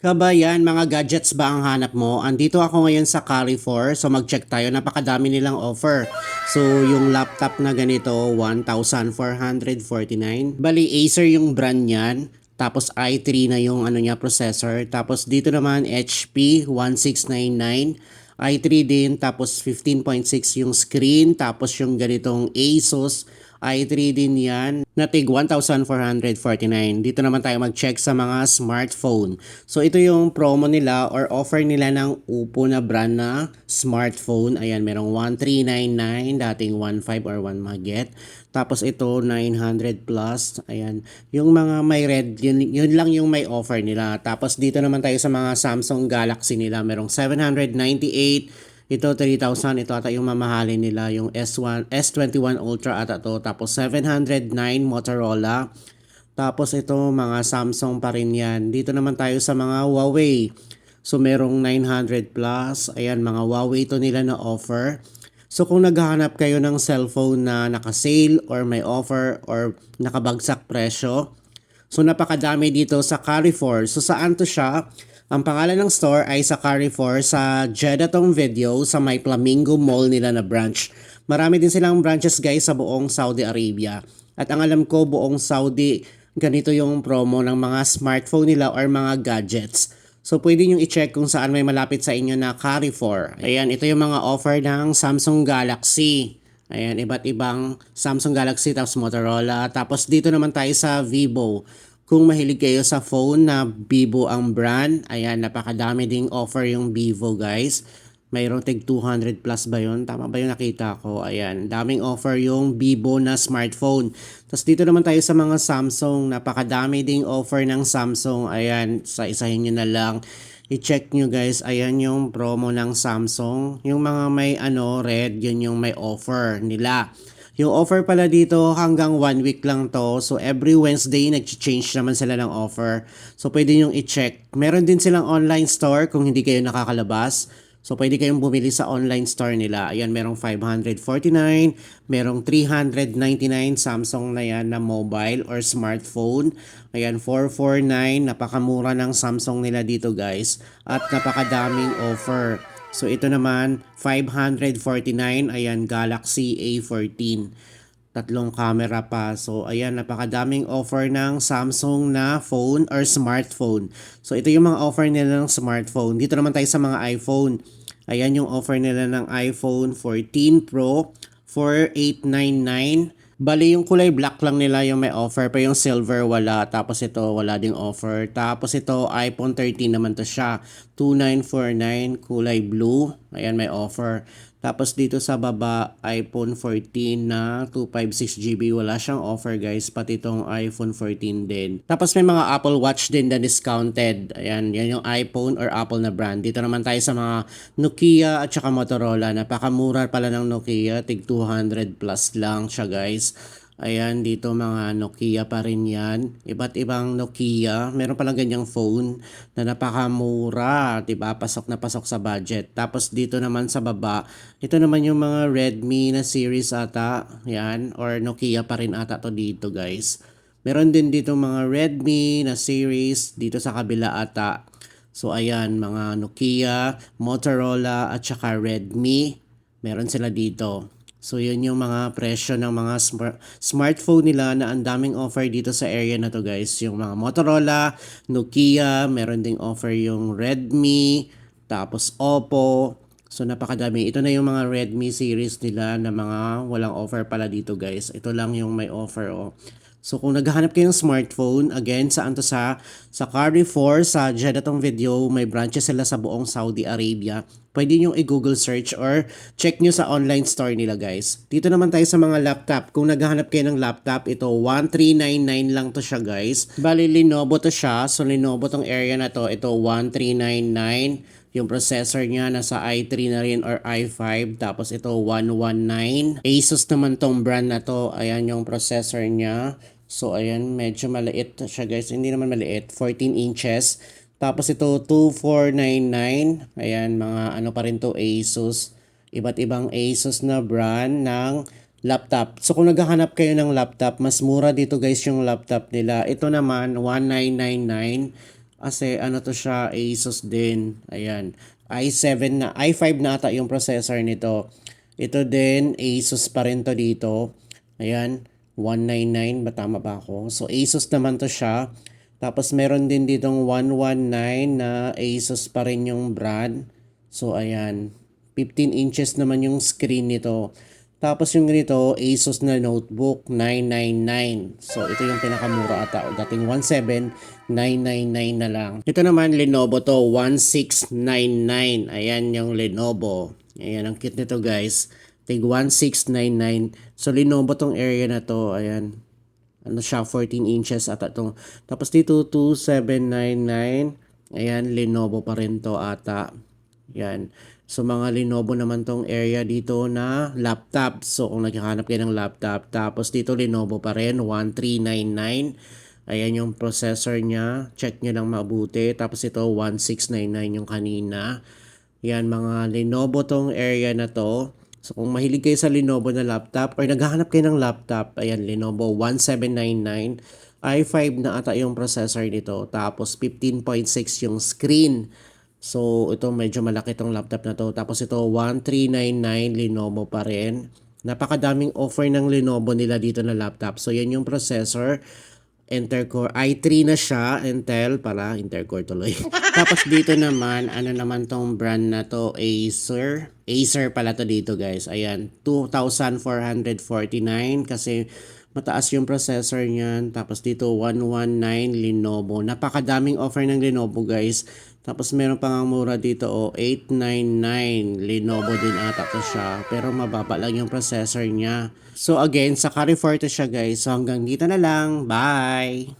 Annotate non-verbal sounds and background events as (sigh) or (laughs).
Kabayan, mga gadgets ba ang hanap mo? Andito ako ngayon sa Carrefour, so mag-check tayo. Napakadami nilang offer. So, yung laptop na ganito, 1,449. Bali, Acer yung brand niyan. Tapos i3 na yung ano niya processor. Tapos dito naman HP 1699. i3 din, tapos 15.6 yung screen, tapos yung ganitong Asus i3 din yan, na tig 1,449. Dito naman tayo mag-check sa mga smartphone. So ito yung promo nila or offer nila ng Oppo na brand na smartphone. Ayan, merong 1,399, dating 1,500 or 1 maget. Tapos ito 900 plus. Ayan, yung mga may red, yun, yun lang yung may offer nila. Tapos dito naman tayo sa mga Samsung Galaxy nila. Merong 798, ito 3,000, ito ata yung mamahalin nila, yung S1, S21 Ultra ata to. Tapos 709 Motorola. Tapos ito mga Samsung pa rin yan. Dito naman tayo sa mga Huawei. So merong 900 plus. Ayan, mga Huawei to nila na offer. So kung naghahanap kayo ng cellphone na naka-sale or may offer or nakabagsak presyo, so napakadami dito sa Carrefour. So saan to siya? Ang pangalan ng store ay sa Carrefour sa Jedatong Video sa may Flamingo Mall nila na branch. Marami din silang branches guys sa buong Saudi Arabia. At ang alam ko buong Saudi, ganito yung promo ng mga smartphone nila or mga gadgets. So pwede nyo i-check kung saan may malapit sa inyo na Carrefour. Ayan, ito yung mga offer ng Samsung Galaxy. Ayan, iba't ibang Samsung Galaxy tapos Motorola. Tapos dito naman tayo sa Vivo. Kung mahilig kayo sa phone na Vivo ang brand, ayan, napakadami ding offer yung Vivo guys. Mayroong tig 200 plus ba yun? Tama ba yung nakita ko? Ayan, daming offer yung Vivo na smartphone. Tapos dito naman tayo sa mga Samsung. Napakadami ding offer ng Samsung. Ayan, sa isahin nyo na lang. I-check nyo guys. Ayan yung promo ng Samsung. Yung mga may ano, red, yun yung may offer nila. Yung offer pala dito hanggang one week lang to. So every Wednesday nag-change naman sila ng offer. So pwede nyo i-check. Meron din silang online store kung hindi kayo nakakalabas. So pwede kayong bumili sa online store nila. Ayan, merong 549, merong 399 Samsung na yan na mobile or smartphone. Ayan, 449, napakamura ng Samsung nila dito guys. At napakadaming offer. So ito naman 549 ayan Galaxy A14 tatlong camera pa. So ayan napakadaming offer ng Samsung na phone or smartphone. So ito yung mga offer nila ng smartphone. Dito naman tayo sa mga iPhone. Ayan yung offer nila ng iPhone 14 Pro 4899 Bali, yung kulay black lang nila yung may offer, pa yung silver wala. Tapos ito, wala ding offer. Tapos ito, iPhone 13 naman to siya. 2949, kulay blue. Ayan, may offer. Tapos dito sa baba, iPhone 14 na 256GB. Wala siyang offer guys, pati itong iPhone 14 din. Tapos may mga Apple Watch din na discounted. Ayan, yan yung iPhone or Apple na brand. Dito naman tayo sa mga Nokia at saka Motorola. Napakamura pala ng Nokia. Tig 200 plus lang siya guys. Ayan, dito mga Nokia pa rin yan. Iba't ibang Nokia. Meron palang ganyang phone na napakamura. Diba? Pasok na pasok sa budget. Tapos dito naman sa baba, ito naman yung mga Redmi na series ata. Yan. Or Nokia pa rin ata to dito guys. Meron din dito mga Redmi na series dito sa kabila ata. So ayan, mga Nokia, Motorola at saka Redmi. Meron sila dito. So yun yung mga presyo ng mga smart smartphone nila na ang daming offer dito sa area na to guys. Yung mga Motorola, Nokia, meron ding offer yung Redmi, tapos Oppo. So napakadami. Ito na yung mga Redmi series nila na mga walang offer pala dito guys. Ito lang yung may offer oh. So kung naghahanap kayo ng smartphone, again, saan to sa, sa Carrefour, sa Jedatong Video, may branches sila sa buong Saudi Arabia. Pwede nyo i-google search or check nyo sa online store nila guys. Dito naman tayo sa mga laptop. Kung naghahanap kayo ng laptop, ito 1399 lang to siya guys. Bali Lenovo to siya. So Lenovo tong area na to, ito 1399. Yung processor niya nasa i3 na rin or i5. Tapos ito 119. Asus naman tong brand na to. Ayan yung processor niya. So ayan, medyo maliit siya guys. Hindi naman maliit. 14 inches. Tapos ito 2499. Ayan, mga ano pa rin to Asus. Iba't ibang Asus na brand ng laptop. So kung naghahanap kayo ng laptop, mas mura dito guys yung laptop nila. Ito naman 1999 Kasi ano to siya, Asus din. Ayan. i7 na, i5 na ata yung processor nito. Ito din, Asus pa rin to dito. Ayan, 199, ba tama ba ako? So Asus naman to siya. Tapos meron din ditong 119 na Asus pa rin yung brand. So ayan, 15 inches naman yung screen nito. Tapos yung ganito, Asus na notebook, 999. So ito yung pinakamura ata. Dating 17,999 na lang. Ito naman, Lenovo to, 1699. Ayan yung Lenovo. Ayan, ang cute nito guys. Tig 1699. So Lenovo tong area na to. Ayan. Ano siya, 14 inches ata to. Tapos dito, 2799. Ayan, Lenovo pa rin to ata. Yan. So mga Lenovo naman tong area dito na laptop. So kung naghahanap kayo ng laptop, tapos dito Lenovo pa rin, 1399. Ayan yung processor niya. Check nyo lang mabuti. Tapos ito, 1699 yung kanina. Yan, mga Lenovo tong area na to. So kung mahilig kayo sa Lenovo na laptop or naghahanap kayo ng laptop, ayan, Lenovo 1799. i5 na ata yung processor nito. Tapos 15.6 yung screen. So, ito medyo malaki tong laptop na to. Tapos ito, 1399 Lenovo pa rin. Napakadaming offer ng Lenovo nila dito na laptop. So, yan yung processor. Intercore i3 na siya, Intel pala, Intercore tuloy. (laughs) Tapos dito naman, ano naman tong brand na to, Acer. Acer pala to dito guys. Ayan, 2,449 kasi mataas yung processor niyan. Tapos dito 119 Lenovo. Napakadaming offer ng Lenovo guys. Tapos meron pa nga mura dito o oh, 899 Lenovo din ata to siya. Pero mababa lang yung processor niya. So again, sa Carrefour to siya guys. So hanggang dito na lang. Bye!